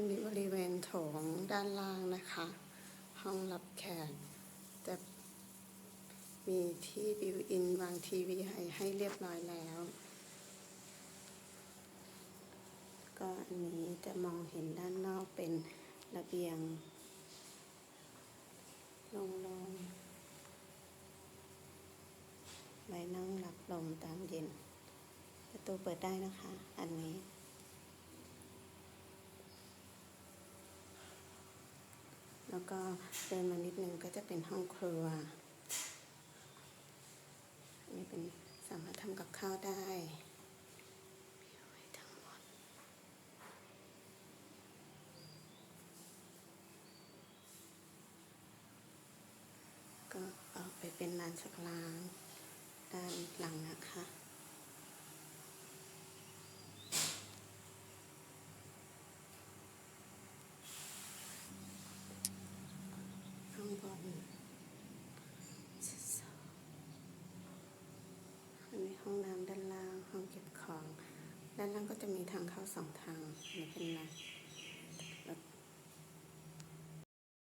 นนี้บริเวณโถงด้านล่างนะคะ ห้องรับแขกจะมีที่บิวอินวางทีวีให้ให้เรียบร้อยแล้ว ก็อันนี้จะมองเห็นด้านนอกเป็นระเบียงโล่งๆไว้นั่งรับลมตามเย็น ประตูเปิดได้นะคะ อันนี้ แล้วก็เดินมานิดนึงก็จะเป็นห้องครัวนนี้เป็นสามารถทำกับข้าวได้ก็ออกไปเป็นลานชักล้างด้านหลังนะคะ ข้างบนอันนี้ห้อง น้